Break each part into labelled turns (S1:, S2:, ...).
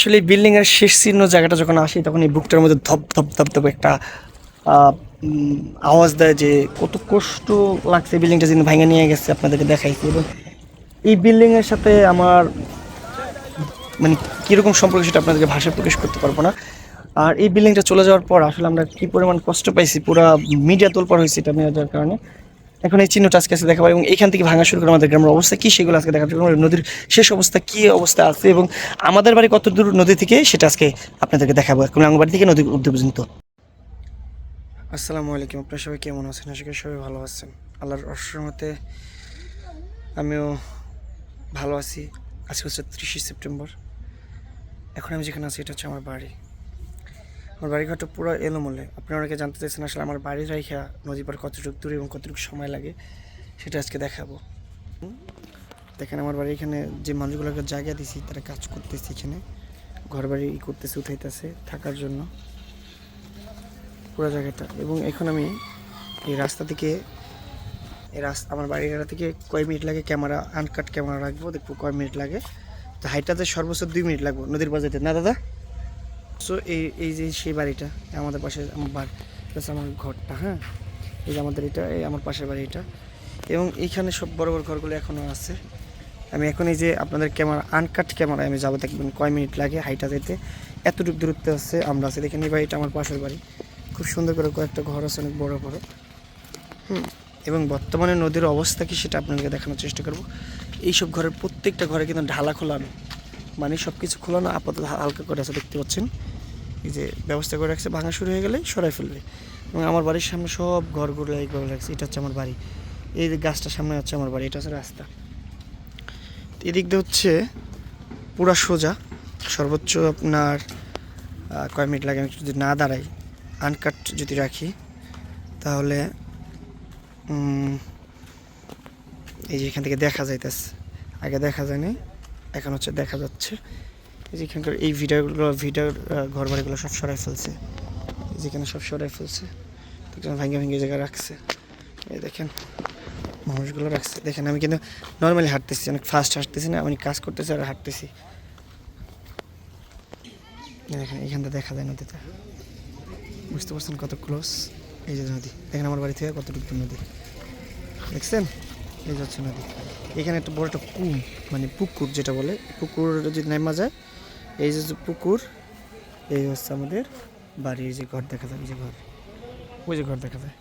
S1: আসলে এই বিল্ডিং এর শেষ চিহ্ন জায়গাটা যখন আসি, তখন এই বুকটার মধ্যে ধপ ধপ ধপ ধপ একটা আওয়াজ দেয় যে কত কষ্ট লাগছে বিল্ডিংটা যিনি ভেঙে নিয়ে গেছে আপনাদেরকে দেখাইছি। এবং এই বিল্ডিং এর সাথে আমার মানে কীরকম সম্পর্ক সেটা আপনাদেরকে ভাষায় প্রকাশ করতে পারব না। আর এই বিল্ডিংটা চলে যাওয়ার পর আসলে আমরা কি পরিমাণ কষ্ট পাইছি, পুরো মিডিয়া তোলপার হয়েছে এটা নিয়ে যাওয়ার কারণে। এখন এই চিহ্নটা আজকে আজকে দেখাবো এবং এখান থেকে ভাঙা শুরু করে আমাদের গ্রামের অবস্থা কি, সেগুলো আজকে দেখাবো নদীর শেষ অবস্থা কী অবস্থা আছে, এবং আমাদের বাড়ি কত দূর নদী থেকে, সেটা আজকে আপনাদেরকে দেখাবো। এখন আমার বাড়ি থেকে নদী উদ্যোগ পর্যন্ত। আসসালামু আলাইকুম, আপনার সবাই কেমন আছেন? আশা করি সবাই ভালো আছেন। আল্লাহর অসম্মতে আমিও ভালো আছি। আজকে হচ্ছে ত্রিশে সেপ্টেম্বর। এখন আমি যেখানে আছি, এটা হচ্ছে আমার বাড়ি। আমার বাড়িঘরটা পুরো এলোমলে। আপনারা অনেকে জানতে চাইছেন আসলে আমার বাড়ির রাইখা নদী পার কতটুকু দূরে এবং কতটুকু সময় লাগে, সেটা আজকে দেখাবো। দেখেন আমার বাড়ি এখানে যে মানুষগুলোকে জায়গা দিছি, তারা কাজ করতেছে এখানে ঘর বাড়ি করতেছে, উঠাইতেছে থাকার জন্য। পুরো জায়গাটা। এবং এখন আমি এই রাস্তা থেকে, এই রাস্তা, আমার বাড়ির থেকে কয় মিনিট লাগে ক্যামেরা, আনকাট ক্যামেরা রাখব, দেখব কয় মিনিট লাগে। তো হাইটাতে সর্বোচ্চ দুই মিনিট লাগবে নদীর যেতে না, দাদা? সো এই এই যে সেই বাড়িটা আমাদের পাশে আমার বাড়ি হচ্ছে আমার ঘরটা হ্যাঁ? এই যে আমাদের এটা, এই আমার পাশের বাড়ি এটা। এবং এইখানে সব বড় বড় ঘরগুলো এখনও আছে। আমি এখন এই যে আপনাদের ক্যামেরা আনকাট ক্যামেরায় আমি যাব দেখবেন কয় মিনিট লাগে হাইটা যেতে। এতটুকু দূরত্ব আছে, আমরা আছি। দেখেন এই বাড়িটা আমার পাশের বাড়ি। খুব সুন্দর করে কয়েকটা ঘর আছে, অনেক বড় বড়। হুম, এবং বর্তমানে নদীর অবস্থা কি সেটা আপনাদেরকে দেখানোর চেষ্টা করব। এইসব ঘরের প্রত্যেকটা ঘরে কিন্তু ঢালা খোলানো মানে সব কিছু খোলানো আপাতত হালকা করে আছে, দেখতে পাচ্ছেন? এই যে ব্যবস্থা করে রাখছে, ভাঙা শুরু হয়ে গেলে সরাই ফেলবে। এবং আমার বাড়ির সামনে সব ঘরগুলো এইভাবে রাখছে এটা হচ্ছে আমার বাড়ি। এই গাছটার সামনে হচ্ছে আমার বাড়ি, এটা হচ্ছে রাস্তা। এদিক দিয়ে হচ্ছে পুরা সোজা, সর্বোচ্চ আপনার কয় মিনিট লাগে আমি যদি না দাঁড়াই আনকাট যদি রাখি, তাহলে এই যে এখান থেকে দেখা যাইতেছে। আগে দেখা যায়নি, এখন হচ্ছে দেখা যাচ্ছে। এই যে এখানকার এই ভিডিওগুলো ভিডিও ঘর বাড়িগুলো সব সরাই ফেলছে। যেখানে সব সরাই ফেলছে ভাঙ্গে ভেঙে জায়গায় রাখছে। এই দেখেন, মানুষগুলো রাখছে। দেখেন, আমি কিন্তু নর্মালি হাঁটতেছি, অনেক ফাস্ট হাঁটতেছি না, আমি কাজ করতেছি আর হাঁটতেছি। দেখেন এখানটা দেখা যায় নদীতে। বুঝতে পারছেন কত ক্লোজ এই যে নদী। দেখেন আমার বাড়ি থেকে কতটুকু নদী। দেখছেন? এই যে হচ্ছে নদী। এখানে একটা বড় একটা কুম মানে পুকুর যেটা বলে, পুকুর যদি নেমা যায় এই যে পুকুর, এই হচ্ছে আমাদের বাড়ি এই যে ঘর দেখা যায় যে ঘর। ওই যে ঘর দেখা যায়।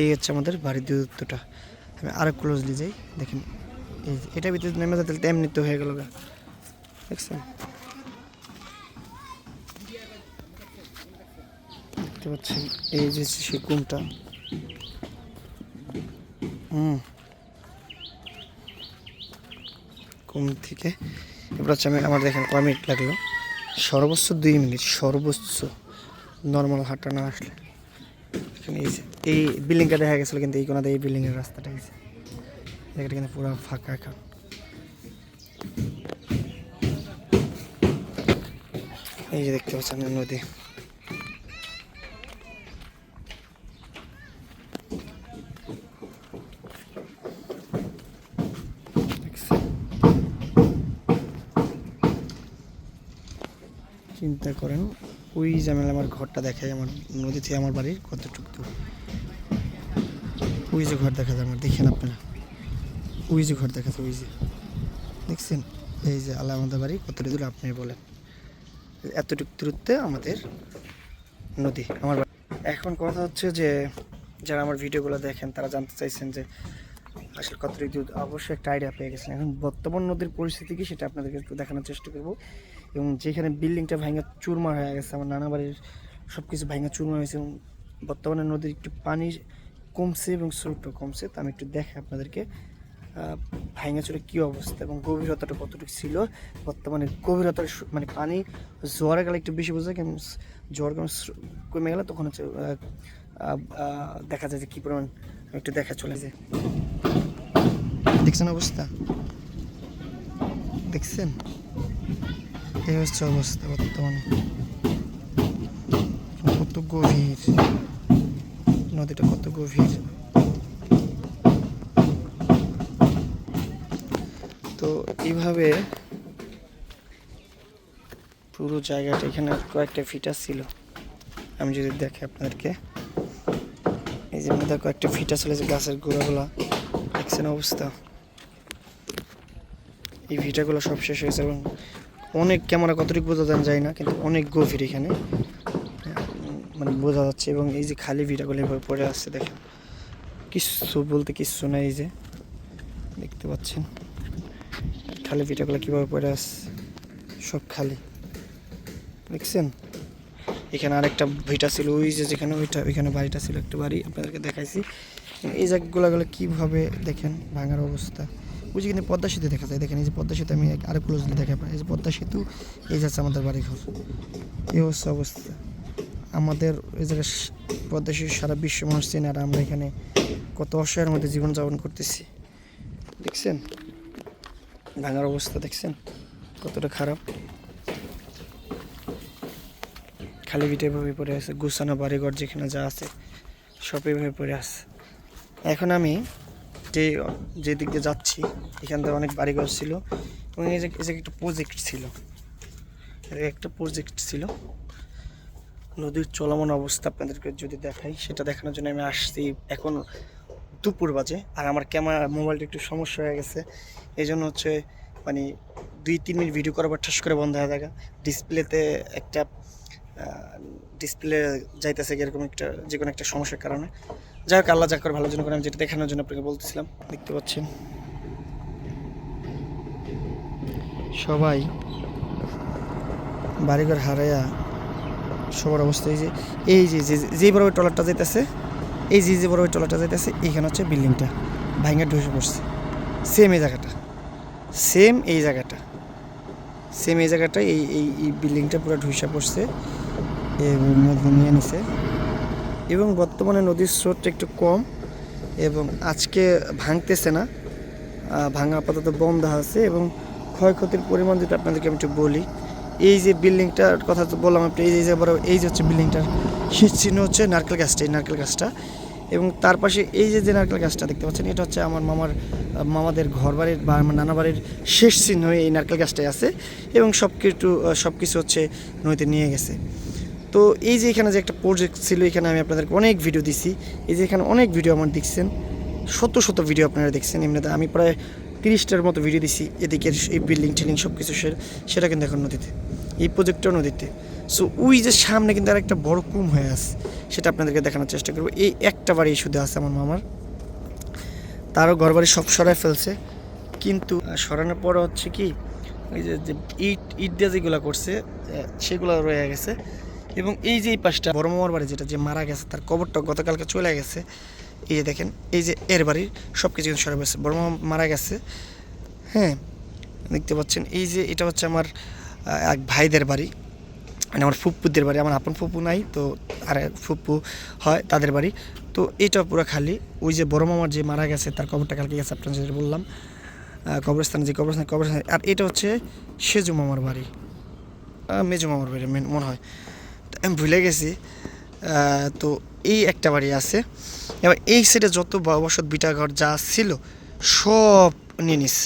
S1: এই হচ্ছে আমাদের বাড়ির দূরত্বটা। আমি আরও ক্লোজলি যাই, দেখেন। এই এটা ভিতরে নেমে যায় তাহলে তো হয়ে গেল দেখছেন? দেখতে পাচ্ছেন এই যে সেই কুমটা। হুম। কুম থেকে এবার হচ্ছে আমি আমার দেখেন কয় মিনিট লাগল? সর্বোচ্চ দুই মিনিট, সর্বোচ্চ। নর্মাল হাঁটা না আসলে। এই বিল্ডিংটা দেখা গেছিল কিন্তু এই কোনাতে এই বিল্ডিংয়ের রাস্তাটা গেছে জায়গাটা কিন্তু পুরো ফাঁকা এখন। এই যে দেখতে পাচ্ছেন নদী দেখছেন? চিন্তা করেন, ওই জামেল আমার ঘরটা দেখায় আমার নদী থেকে আমার বাড়ির কতটুকু দূর ওই যে ঘর দেখা যায় আমার, দেখেন আপনারা। ওই যে ঘর দেখা যায় ওই যে। দেখছেন? এই যে আল্লাহ আমাদের বাড়ি কতটা দূর আপনি বলেন। এতটুকু দূরত্বে আমাদের নদী, আমার। এখন কথা হচ্ছে যে, যারা আমার ভিডিওগুলো দেখেন, তারা জানতে চাইছেন যে, আসলে কতটুকু দূর? অবশ্যই একটা আইডিয়া পেয়ে গেছেন। এখন বর্তমান নদীর পরিস্থিতি কি সেটা আপনাদেরকে একটু দেখানোর চেষ্টা করব। এবং যেখানে বিল্ডিংটা ভাঙা চুরমার হয়ে গেছে, আমার নানা বাড়ির সব কিছু ভাঙা চুরমার হয়েছে এবং বর্তমানে নদীর একটু পানি কমছে এবং স্রোতটা কমছে। তা আমি একটু দেখে আপনাদেরকে ভাঙা চুরে কী অবস্থা এবং গভীরতাটা কতটুকু ছিল। বর্তমানে গভীরতার মানে পানি জোয়ারে গেলে একটু বেশি বোঝা কেমন জোয়ার কেমন কমে গেলে তখন হচ্ছে দেখা যায় যে কী পরিমাণ একটু দেখা চলে যায় দেখছেন অবস্থা? দেখছেন? এই হচ্ছে অবস্থা বর্তমানে। কত গভীর। নদীটা কত গভীর। তো এইভাবে পুরো জায়গাটা এখানে কয়েকটা ফিটার ছিল। আমি যদি দেখি আপনাদেরকে। এই যে মধ্যে কয়েকটা ফিটার ছিল যে গাছের গোড়াগুলা, দেখছেন অবস্থা? এই ভিটাগুলো সব শেষ হয়েছে এবং অনেক ক্যামেরা কতটুকু বোঝা যান যায় না, কিন্তু অনেক গভীর এখানে। মানে বোঝা যাচ্ছে এবং এই যে খালি ভিটাগুলো এভাবে পড়ে আসছে দেখেন। কিচ্ছু বলতে কিচ্ছু নাই এই যে, দেখতে পাচ্ছেন। খালি ভিটাগুলো কীভাবে পড়ে আসছে সব খালি। দেখছেন? এখানে আরেকটা ভিটা ছিল, ওই যে যেখানে ওইটা, ওইখানে বাড়িটা ছিল, একটা বাড়ি। আপনাদেরকে দেখাইছি। এই জায়গাগুলো কীভাবে দেখেন ভাঙার অবস্থা? ওই যে কিন্তু পদ্মা সেতু দেখা যায়। দেখেন এই যে পদ্মা সেতু, আমি আরও ক্লোজলি দেখা পাই এই যে পদ্মা সেতু, এই যাচ্ছে আমাদের বাড়ি ঘর এই হচ্ছে অবস্থা। আমাদের এই জায়গায় পদ্মা সেতু সারা বিশ্ব মানুষ চেনে আর আমরা এখানে কত অসহায়ের মধ্যে জীবনযাপন করতেছি। দেখছেন? ভাঙার অবস্থা দেখছেন? কতটা খারাপ। খালি বিটে ভাবে পড়ে আছে, গুছানো বাড়িঘর যেখানে যা আছে সব এভাবে পড়ে আছে। এখন আমি যে যে দিক দিয়ে যাচ্ছি, এখান থেকে অনেক বাড়িঘর ছিল। এবং এই যে একটা প্রজেক্ট ছিল। একটা প্রজেক্ট ছিল। নদীর চলমান অবস্থা আপনাদেরকে যদি দেখাই, সেটা দেখানোর জন্য আমি আসছি এখন দুপুর বাজে, আর আমার ক্যামেরা মোবাইলটা একটু সমস্যা হয়ে গেছে। এই জন্য হচ্ছে মানে দুই, তিন মিনিট ভিডিও করার ঠাস করে বন্ধ হয়ে থাকা। ডিসপ্লেতে একটা ডিসপ্লে যাইতেছে এরকম একটা যে কোনো একটা সমস্যার কারণে। যাই হোক আল্লাহ যা করে ভালো জন্য করে, আমি যেটা দেখানোর জন্য আপনাকে বলতেছিলাম, দেখতে পাচ্ছেন সবাই বাড়িঘর হারাইয়া সবার অবস্থা এই যে এই যে যে ওই ট্রলারটা যাইতেছে, এই যে যে ওই ট্রলারটা যাইতেছে এইখানে হচ্ছে বিল্ডিংটা ভাঙা ঢুসে পড়ছে। সেম এই জায়গাটা সেম এই জায়গাটা সেম এই জায়গাটা এই এই বিল্ডিংটা পুরো ঢুসে পড়ছে নিয়ে নিছে। এবং বর্তমানে নদীর স্রোতটা একটু কম এবং আজকে ভাঙতেছে না। ভাঙা আপাতত বন্ধ আছে এবং ক্ষয়ক্ষতির পরিমাণ যদি আপনাদেরকে আমি একটু বলি, এই যে বিল্ডিংটার কথা তো বললাম আপনি, এই যে- বড় এই যে হচ্ছে বিল্ডিংটার চিহ্ন হচ্ছে নারকেল গাছটা এই নারকেল গাছটা। এবং তার পাশে এই যে যে নারকেল গাছটা দেখতে পাচ্ছেন, এটা হচ্ছে আমার মামার, মামাদের ঘর বাড়ির বা আমার নানা বাড়ির শেষ চিহ্ন এই নারকেল গাছটাই আছে এবং সব কিছু সব কিছু হচ্ছে নদীতে নিয়ে গেছে। তো এই যে এখানে যে একটা প্রজেক্ট ছিল, এখানে আমি আপনাদেরকে অনেক ভিডিও দিছি। এই যে এখানে অনেক ভিডিও আমার দেখছেন, শত শত ভিডিও আপনারা দেখছেন। এমনিতে আমি প্রায় তিরিশটার মতো ভিডিও দিছি এদিকের এই বিল্ডিং টিল্ডিং সব কিছু সেটা কিন্তু এখন নদীতে, এই প্রজেক্টটাও নদীতে। সো ওই যে সামনে কিন্তু আর একটা বড় কুম হয়ে আছে, সেটা আপনাদেরকে দেখানোর চেষ্টা করব। এই একটা বাড়ি শুধু আছে আমার মামার। তারও ঘর বাড়ি সব সরাই ফেলছে। কিন্তু সরানোর পরে হচ্ছে কি, ওই যে ইট ইট দিয়ে যেগুলো করছে সেগুলো রয়ে গেছে। এবং এই যে এই পাশটা, বড় মামার বাড়ি যেটা যে মারা গেছে, তার কবরটা গতকালকে চলে গেছে। এই যে দেখেন, এই যে এর বাড়ির সব কিছু কিন্তু সরে গেছে বড় মামা মারা গেছে। হ্যাঁ দেখতে পাচ্ছেন, এই যে এটা হচ্ছে আমার এক ভাইদের বাড়ি। মানে আমার ফুপ্পুদের বাড়ি, আমার আপন ফুপ্পু নাই, তো আর ফুপ্পু হয় তাদের বাড়ি। তো এটা পুরো খালি, ওই যে বড় মামার যে মারা গেছে, তার কবরটা কালকে গেছে, আপনার যেটা বললাম। কবরস্থান, যে কবরস্থান কবরস্থান। আর এটা হচ্ছে সেজু মামার বাড়ি। মেজু মামার বাড়ি, মেন- হয়। আমি ভুলে গেছি। তো এই একটা বাড়ি আছে। এবার এই সাইডে যত বসত বিটা ঘর যা ছিল, সব নিয়ে নিস।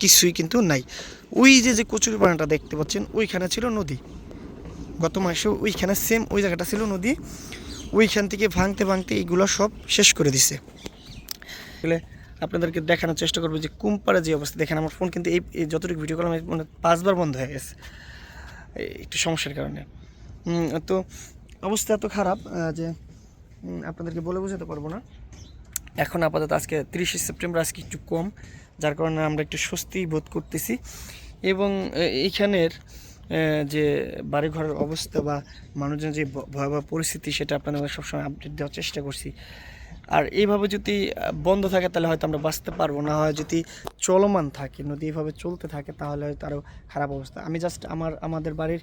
S1: কিছুই কিন্তু নাই। ওই যে যে কচুরি পানাটা দেখতে পাচ্ছেন, ওইখানে ছিল নদী। গত মাসে ওইখানে সেম ওই জায়গাটা ছিল নদী। ওইখান থেকে ভাঙতে ভাঙতে এইগুলো সব শেষ করে দিছে। তাহলে আপনাদেরকে দেখানোর চেষ্টা করব যে কুম্পাড়া যে অবস্থা। দেখেন, আমার ফোন কিন্তু এই যতটুকু ভিডিও করলাম মানে পাঁচবার বন্ধ হয়ে গেছে। একটু সমস্যার কারণে। তো অবস্থা এত খারাপ যে আপনাদেরকে বলে বোঝাতে পারব না। এখন আপাতত আজকে তিরিশে সেপ্টেম্বর, আজকে একটু কম, যার কারণে আমরা একটু স্বস্তি বোধ করতেছি। এবং এইখানের যে বাড়িঘরের অবস্থা বা মানুষজনের যে ভয়াবহ পরিস্থিতি, সেটা আপনাদের সবসময় আপডেট দেওয়ার চেষ্টা করছি। আর এইভাবে যদি বন্ধ থাকে, তাহলে হয়তো আমরা বাঁচতে পারব না। হয় যদি চলমান থাকে নদী এইভাবে চলতে থাকে, তাহলে হয়তো আরও খারাপ অবস্থা। আমি জাস্ট আমার, আমাদের বাড়ির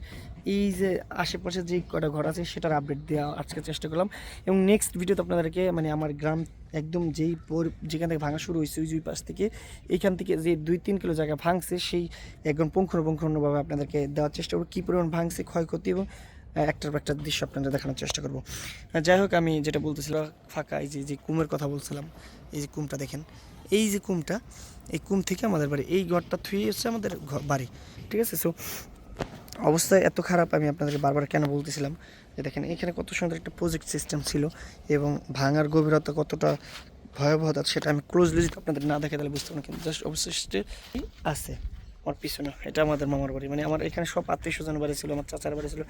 S1: এই যে আশেপাশে যে কটা ঘর আছে, সেটার আপডেট দেওয়া আজকে চেষ্টা করলাম। এবং নেক্সট ভিডিওতে আপনাদেরকে মানে আমার গ্রাম একদম যেই যেখান থেকে ভাঙা শুরু হয়েছে, ওই পাশ থেকে এইখান থেকে যে দুই তিন কিলো জায়গা ভাঙছে, সেই একদম পুঙ্খানুপুঙ্খানুভাবে আপনাদেরকে দেওয়ার চেষ্টা করব। কী পরিমাণ ভাঙছে, ক্ষয়ক্ষতি এবং একটার একটা দৃশ্য আপনাদের দেখানোর চেষ্টা করব। যাই হোক, আমি যেটা বলতেছিলাম, ফাঁকা, এই যে যে কুমের কথা বলছিলাম, এই যে কুমটা দেখেন। এই যে কুমটা, এই কুম থেকে আমাদের বাড়ি, এই ঘরটা থুয়ে হচ্ছে আমাদের বাড়ি, ঠিক আছে? সো অবস্থা এত খারাপ, আমি আপনাদেরকে বারবার কেন বলতেছিলাম যে দেখেন, এখানে কত সুন্দর একটা প্রজেক্ট সিস্টেম ছিল এবং ভাঙার গভীরতা কতটা ভয়াবহতা, সেটা আমি ক্লোজলি যদি আপনাদের না দেখে তাহলে বুঝতে পারবেন, কিন্তু জাস্ট অবশিষ্টে আছে। আমার পিছনে, এটা আমাদের মামার বাড়ি। মানে আমার এখানে সব আত্মীয় স্বজন বাড়ি ছিল, আমার চাচার বাড়ি ছিল।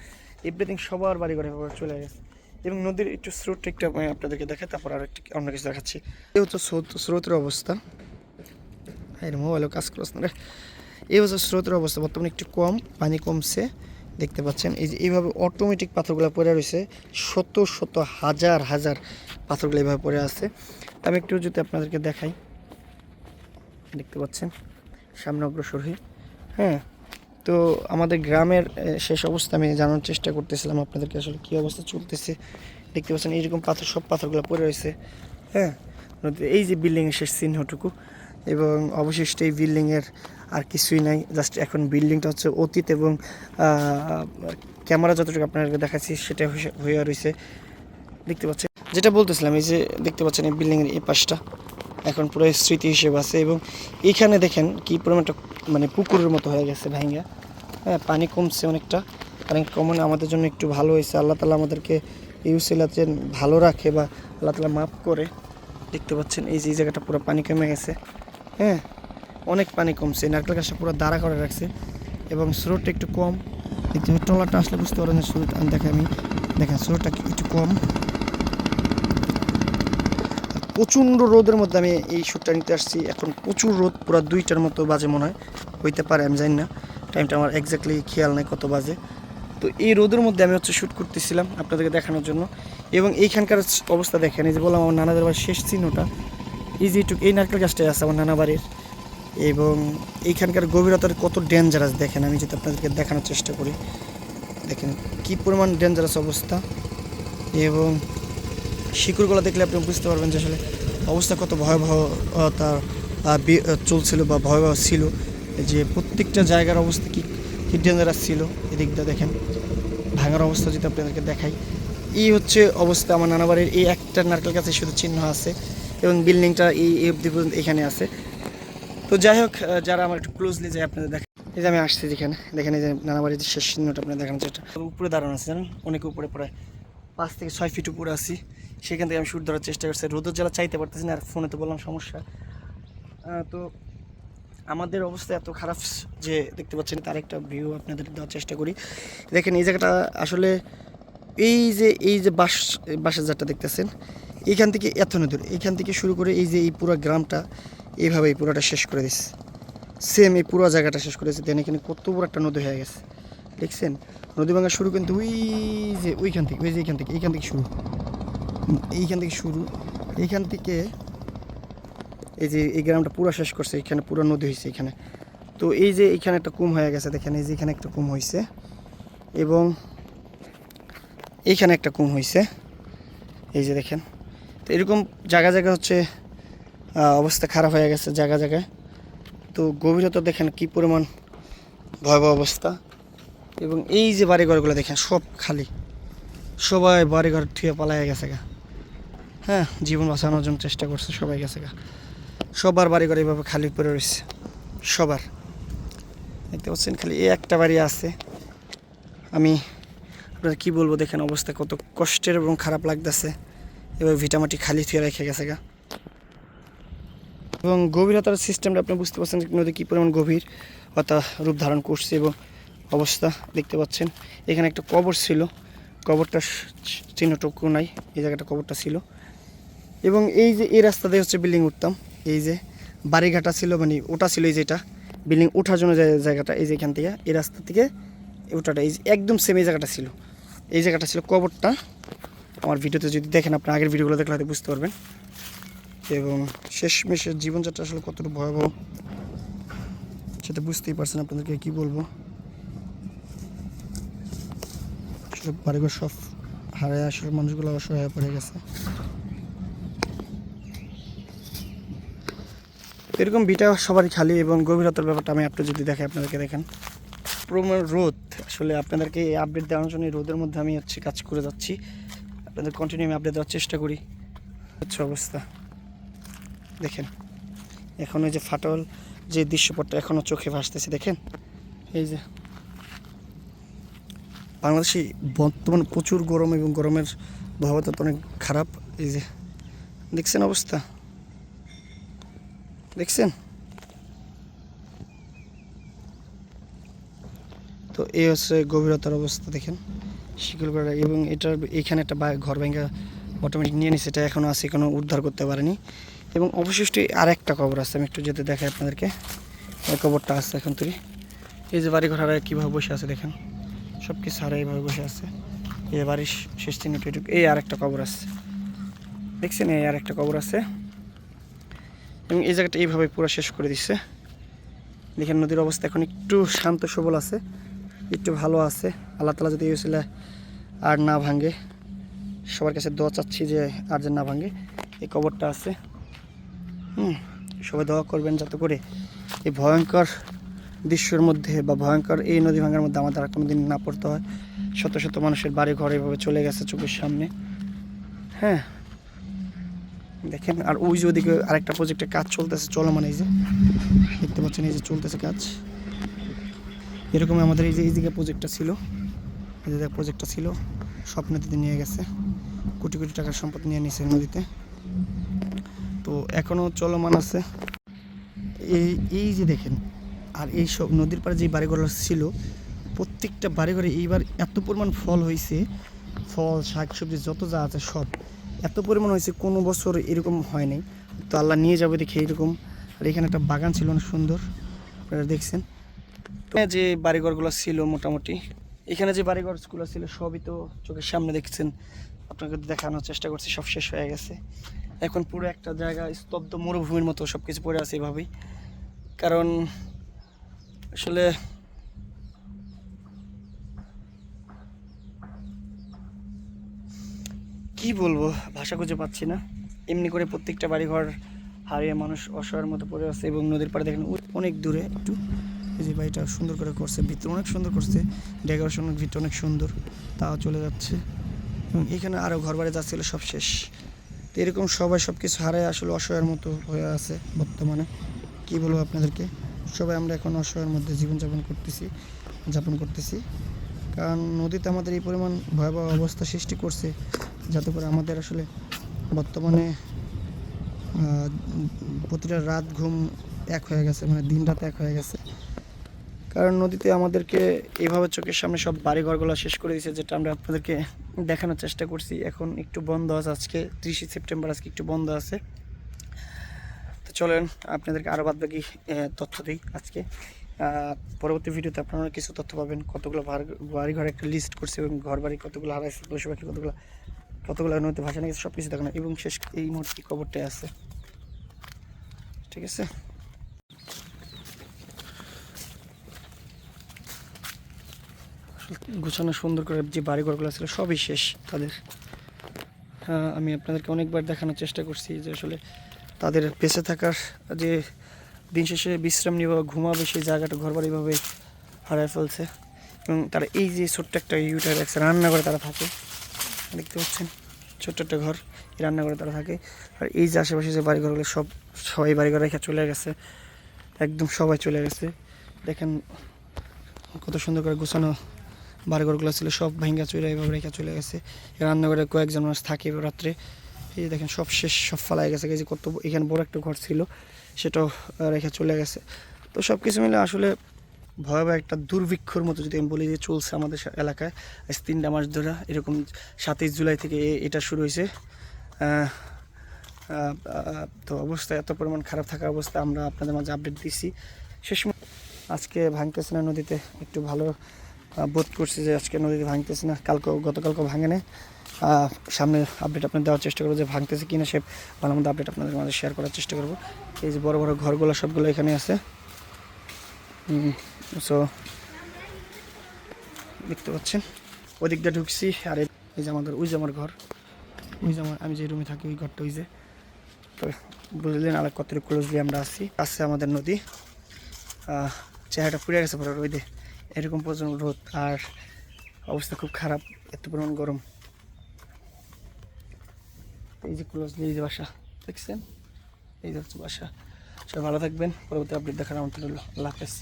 S1: এভরিথিং সবার বাড়ি ঘরে চলে গেছে। এবং নদীর একটু স্রোতটা একটু আমি আপনাদেরকে দেখাই, তারপর আর একটু অন্য কিছু দেখাচ্ছি। এই হচ্ছে স্রোত, স্রোতের অবস্থা। এর মোবাইলও কাজ করছে না এই হচ্ছে স্রোতের অবস্থা, বর্তমানে একটু কম, পানি কমছে, দেখতে পাচ্ছেন। এই যে, এইভাবে অটোমেটিক পাথরগুলো পড়ে রয়েছে, শত শত, হাজার হাজার পাথরগুলো এইভাবে পড়ে আছে। আমি একটু যদি আপনাদেরকে দেখাই, দেখতে পাচ্ছেন। সামনে অগ্রসর হই। হ্যাঁ তো আমাদের গ্রামের শেষ অবস্থা আমি জানার চেষ্টা করতেছিলাম আপনাদেরকে আসলে কী অবস্থা চলতেছে। দেখতে পাচ্ছেন এইরকম পাথর, সব পাথরগুলো পড়ে রয়েছে। হ্যাঁ এই যে বিল্ডিংয়ের শেষ চিহ্নটুকু এবং অবশিষ্ট এই বিল্ডিংয়ের আর কিছুই নাই। জাস্ট এখন বিল্ডিংটা হচ্ছে অতীত এবং ক্যামেরা যতটুকু আপনাদেরকে দেখাচ্ছি সেটা হয়ে রয়েছে দেখতে পাচ্ছেন, যেটা বলতেছিলাম এই যে, দেখতে পাচ্ছেন এই বিল্ডিংয়ের এই পাশটা। এখন পুরো স্মৃতি হিসেবে আছে এবং এইখানে দেখেন কি পরিমাণটা মানে পুকুরের মতো হয়ে গেছে ভাইঙ্গা। হ্যাঁ পানি কমছে অনেকটা। পানি কমনে আমাদের জন্য একটু ভালো হয়েছে। আল্লাহ তালা আমাদেরকে এই উসিলাতে ভালো রাখে বা আল্লাহ তালা মাফ করে, দেখতে পাচ্ছেন এই যে, এই জায়গাটা পুরো পানি কমে গেছে। হ্যাঁ অনেক পানি কমছে। নারকেল গাছটা পুরো দাঁড়া করে রাখছে এবং স্রোতটা একটু কম। দেখতে ট্রলারটা আসলে বুঝতে পারেন স্রোত আমি দেখে আমি দেখেন স্রোতটা একটু কম? প্রচণ্ড রোদের মধ্যে আমি এই শ্যুটটা নিতে আসছি। এখন প্রচুর রোদ, পুরো দুইটার মতো বাজে মনে হয়। হইতে পারে, আমি জানি না। টাইমটা আমার এক্স্যাক্টলি খেয়াল নাই কত বাজে। তো এই রোদের মধ্যে আমি হচ্ছে শ্যুট করতেছিলাম আপনাদেরকে দেখানোর জন্য। এবং এইখানকার অবস্থা দেখেন, এই যে বললাম আমার নানাদের বাড়ির শেষ চিহ্নটা। এই যে এই নারকেল গাছটাই আছে আমার নানা বাড়ির। এবং এইখানকার গভীরতার কত ডেঞ্জারাস দেখেন, আমি যদি আপনাদেরকে দেখানোর চেষ্টা করি। দেখেন কি পরিমাণ ডেঞ্জারাস অবস্থা। এবং শিকড়গুলো দেখলে আপনি বুঝতে পারবেন যে আসলে অবস্থা কত বি- আহ, চলছিল বা ভয়াবহ ছিল। যে প্রত্যেকটা জায়গার অবস্থা কি ডেঞ্জারাস ছিল এদিকটা দেখেন। ভাঙার অবস্থা যদি আপনাদেরকে দেখাই এই হচ্ছে অবস্থা আমার নানা বাড়ির এই একটা নারকেল গাছে শুধু চিহ্ন আছে এবং বিল্ডিংটা এই অবধি পর্যন্ত এখানে আছে। তো যাই হোক যারা আমার একটু ক্লোজলি যায় আপনাদের দেখেন এই যে আমি আসছি যেখানে দেখেন এই যে নানা বাড়ির যে শেষ চিহ্নটা আপনাদের দেখানোর চেষ্টা উপরে দাঁড়ানো আছে জানেন? অনেক উপরে প্রায় পাঁচ থেকে ছয় ফিট উপরে আছি। সেখান থেকে আমি শুট ধরার চেষ্টা করছি। রোদের জ্বালা চাইতে পারতেছি না আর ফোনে তো বললাম সমস্যা। তো আমাদের অবস্থা এত খারাপ যে দেখতে পাচ্ছেন, তার একটা ভিউ আপনাদের দেওয়ার চেষ্টা করি। দেখেন, এই জায়গাটা আসলে এই যে এই যে বাস, বাসের যারটা দেখতেছেন এইখান থেকে এত দূর এইখান থেকে শুরু করে এই যে, এই পুরো গ্রামটা এইভাবে এই পুরোটা শেষ করে দিচ্ছে সেম এই পুরো জায়গাটা শেষ করেছে দেন এখানে কত বড় একটা নদী হয়ে গেছে। দেখছেন? নদী ভাঙা শুরু কিন্তু ওই যে, ওইখান থেকে, ওই যে এইখান থেকে এইখান থেকে শুরু। এইখান থেকে শুরু। এইখান থেকে এই যে এই গ্রামটা পুরো শেষ করছে, এখানে পুরো নদী হয়েছে এখানে। তো এই যে এখানে একটা কুম হয়ে গেছে, দেখেন এই যে এখানে একটা কুম হয়েছে এবং এইখানে একটা কুম হয়েছে এই যে দেখেন, তো এরকম জায়গা জায়গা হচ্ছে অবস্থা খারাপ হয়ে গেছে জায়গা জায়গায়। তো গভীরতা দেখেন কি পরিমাণ ভয়াবহ অবস্থা। এবং এই যে বাড়িঘরগুলো দেখেন সব খালি, সবাই বাড়িঘর থুয়ে পালায় গেছে গা। হ্যাঁ জীবন বাঁচানোর জন্য চেষ্টা করছে সবাই গেছে সবার বাড়িঘর এইভাবে খালি পড়ে রয়েছে। সবার। দেখতে পাচ্ছেন, খালি এই একটা বাড়ি আছে। আমি আপনার কী বলব, দেখেন অবস্থা কত কষ্টের এবং খারাপ লাগতেছে। এবার ভিটামাটি খালি থুয়ে রেখে গেছে গা। এবং গভীরতার সিস্টেমটা আপনি বুঝতে পারছেন নদী কী পরিমাণ গভীর অর্থাৎ রূপ ধারণ করছে এবং অবস্থা দেখতে পাচ্ছেন। এখানে একটা কবর ছিল। কবরটা চিহ্নটুকু নাই, এই জায়গাটা কবরটা ছিল। এবং এই যে, এই রাস্তা দিয়ে হচ্ছে বিল্ডিং উঠতাম, এই যে বাড়িঘাটা ছিল মানে ওটা ছিল এই যেটা বিল্ডিং ওঠার জন্য জায়গাটা, এই যে এখান থেকে, এই রাস্তা থেকে ওটাটা, এই একদম সেম এই জায়গাটা ছিল। এই জায়গাটা ছিল কবরটা। আমার ভিডিওতে যদি দেখেন আপনার, আগের ভিডিওগুলো দেখলে হয়তো বুঝতে পারবেন। এবং শেষমেশের জীবনযাত্রা আসলে কতটা ভয়াবহ, সেটা বুঝতেই পারছেন আপনাদেরকে কি বলব। বাড়িঘর সব হারায়, আসলে মানুষগুলো অসহায় পড়ে গেছে। এরকম বিটা সবারই খালি এবং গভীরতার ব্যাপারটা আমি আপনি যদি দেখে আপনাদেরকে দেখেন। প্রমাণ রোদ, আসলে আপনাদেরকে এই আপডেট দেওয়ার জন্য রোদের মধ্যে আমি হচ্ছে কাজ করে যাচ্ছি। আপনাদের কন্টিনিউ আমি আপডেট দেওয়ার চেষ্টা করি। হচ্ছে অবস্থা। দেখেন, এখন ওই যে ফাটল যে দৃশ্যপটটা এখনও চোখে ভাসতেছে, দেখেন? এই যে। বাংলাদেশে বর্তমান প্রচুর গরম এবং গরমের ভয়াবহতা অনেক খারাপ। এই যে, দেখছেন অবস্থা? দেখছেন? তো এই হচ্ছে গভীরতার অবস্থা, দেখেন। শিকলগড়া এবং এটার এখানে একটা ঘর ভেঙে অটোমেটিক নিয়ে নিছে, এটা এখনও আছে এখনও উদ্ধার করতে পারেনি। এবং অবশিষ্ট আর একটা কবর আছে, আমি একটু যেতে দেখাই আপনাদেরকে। এই কবরটা আছে এখন তৈরি। এই যে বাড়ি ঘর কীভাবে বসে আছে, দেখেন। সব কিছু হারায় এইভাবে বসে আছে। এই বাড়ির শেষ চিহ্ন এটুকু এই আর একটা কবর আছে। দেখছেন, এই আর একটা কবর আছে। এবং এই জায়গাটা এইভাবে পুরো শেষ করে দিচ্ছে দেখেন নদীর অবস্থা এখন একটু শান্ত সবল আছে, একটু ভালো আছে। আল্লাহ তালা যদি এই আর না ভাঙে, সবার কাছে দোয়া চাচ্ছি যে আর যেন না ভাঙে, এই কবরটা আছে। হুম, সবাই দোয়া করবেন যাতে করে এই ভয়ঙ্কর দৃশ্যের মধ্যে বা ভয়ঙ্কর এই নদী ভাঙার মধ্যে আমাদের আর কোনো দিন না পড়তে হয়। শত শত মানুষের বাড়ি ঘর এভাবে চলে গেছে চোখের সামনে। হ্যাঁ দেখেন, আর ওই যে ওদিকে আরেকটা প্রজেক্টে কাজ চলতেছে, চলমান এই যে। দেখতে পাচ্ছেন, এই যে চলতেছে কাজ। এরকম আমাদের এই যে, এই দিকে প্রজেক্টটা ছিল। এই যে প্রজেক্টটা ছিল। সব নদীতে নিয়ে গেছে। কোটি কোটি টাকার সম্পদ নিয়ে নিছে নদীতে। তো এখনও চলমান আছে। এই এই যে দেখেন, আর এই সব নদীর পাড়ে যে বাড়িঘর ছিল, প্রত্যেকটা বাড়িঘরে এইবার এত পরিমাণ ফল হয়েছে ফল, শাক, সবজি, যত যা আছে সব। এত পরিমাণ হয়েছে, কোনো বছর এরকম হয় নাই। তো আল্লাহ নিয়ে যাবে দেখে এরকম। আর এখানে একটা বাগান ছিল, অনেক সুন্দর। আপনারা দেখছেন। যে বাড়িঘরগুলো ছিল মোটামুটি, এখানে যে বাড়িঘরগুলো ছিল, সবই তো চোখের সামনে দেখছেন। আপনাকে দেখানোর চেষ্টা করছি, সব শেষ হয়ে গেছে। এখন পুরো একটা জায়গা, স্তব্ধ মরুভূমির মতো সব কিছু পড়ে আছে এভাবেই। কারণ আসলে কি বলব, ভাষা খুঁজে পাচ্ছি না। এমনি করে প্রত্যেকটা বাড়িঘর হারিয়ে মানুষ অসহায়ের মতো পড়ে আছে এবং নদীর পাড়ে দেখেন অনেক দূরে একটু। এই যে বাড়িটা সুন্দর করে করছে, ভিতরে অনেক সুন্দর করছে ডেকোরেশন ভিতরে অনেক সুন্দর, তাও চলে যাচ্ছে। এবং এখানে আরও ঘর বাড়ি যাচ্ছিল সব শেষ। তো এরকম সবাই সব কিছু হারায় আসলে অসহায়ের মতো হয়ে আছে বর্তমানে। কি বলব আপনাদেরকে? সবাই আমরা এখন অসহায়ের মধ্যে জীবনযাপন করতেছি, যাপন করতেছি। কারণ নদীতে আমাদের এই পরিমাণ ভয়াবহ অবস্থা সৃষ্টি করছে। যাতে করে আমাদের আসলে বর্তমানে প্রতিটা রাত ঘুম এক হয়ে গেছে মানে দিন রাত এক হয়ে গেছে। কারণ নদীতে আমাদেরকে এইভাবে চোখের সামনে সব বাড়িঘরগুলো শেষ করে দিয়েছে, যেটা আমরা আপনাদেরকে দেখানোর চেষ্টা করছি। এখন একটু বন্ধ আছে, আজকে ত্রিশে সেপ্টেম্বর, আজকে একটু বন্ধ আছে। তো চলেন, আপনাদেরকে আরও বাদ বাকি তথ্য দিই আজকে। পরবর্তী ভিডিওতে আপনারা কিছু তথ্য পাবেন, কতগুলো বাড়ি ঘর একটা লিস্ট করছে এবং ঘর বাড়ি কতগুলো হারাইছে পশু পাখি কতগুলো। কতগুলো নদীতে ভাষা নিয়ে সব কিছু দেখানো এবং শেষ এই মুহূর্তে খবরটাই আছে? ঠিক আছে? গুছানো সুন্দর করে যে বাড়িঘরগুলো ছিল সবই শেষ তাদের। হ্যাঁ, আমি আপনাদেরকে অনেকবার দেখানোর চেষ্টা করছি যে আসলে তাদের বেঁচে থাকার যে দিন শেষে বিশ্রাম নিব ঘুমাবে সেই জায়গাটা ঘর বাড়িভাবে হারায় ফেলছে। এবং তারা এই যে ছোট্ট একটা ইউটার একটা রান্নাঘরে তারা থাকে। দেখতে পাচ্ছেন, ছোট্ট একটা ঘর, এই রান্নাঘরে তারা থাকে। আর এই যে আশেপাশে যে বাড়িঘরগুলো, সব সবাই বাড়িঘর রেখে চলে গেছে। একদম সবাই চলে গেছে। দেখেন কত সুন্দর করে গোছানো বাড়িঘরগুলো ছিল, সব ভেঙ্গা চুরা এইভাবে রেখে চলে গেছে। রান্নাঘরে কয়েকজন মানুষ থাকে রাত্রে। এই দেখেন, সব শেষ, সব ফালাই গেছে। যে কত, এখানে বড় একটা ঘর ছিল, সেটাও রেখে চলে গেছে। তো সব কিছু মিলে আসলে ভয়াবহ একটা দুর্ভিক্ষর মতো যদি আমি বলি যে চলছে আমাদের এলাকায়। আজ তিনটা মাস ধরে এরকম সাতই জুলাই থেকে এটা শুরু হয়েছে। তো অবস্থা এত পরিমাণ খারাপ থাকা অবস্থা আমরা আপনাদের মাঝে আপডেট দিচ্ছি শেষ আজকে ভাঙতেছে না নদীতে। একটু ভালো বোধ করছি যে আজকে নদীতে ভাঙতেছে না। কালকে গতকালকে ভাঙে আহ, সামনে আপডেট আপনার দেওয়ার চেষ্টা করব যে ভাঙতেছে কিনা সে ভালো মতো আপডেট আপনাদের মাঝে শেয়ার করার চেষ্টা করব। এই যে বড় বড় ঘরগুলো সবগুলো এখানে আছে। সো দেখতে পাচ্ছেন? দিয়ে ঢুকছি, আর এই যে আমাদের ওই যে আমার ঘর। ওই যে আমার আমি যে রুমে থাকি, ওই ঘরটা ওই যে। তো বুঝলেন আর কতটুকু ক্লোজলি আমরা আছি। আছে আমাদের নদী। চেহারাটা পুড়ে গেছে পুরো রোদে। এরকম প্রচণ্ড রোদ। আর অবস্থা খুব খারাপ, এত পরিমাণ গরম। এই যে ক্লোজলি এই যে বাসা, দেখছেন? এই যে হচ্ছে বাসা। সবাই ভালো থাকবেন। পরবর্তী আপডেট দেখার আমার আল্লাহ হাফেজ।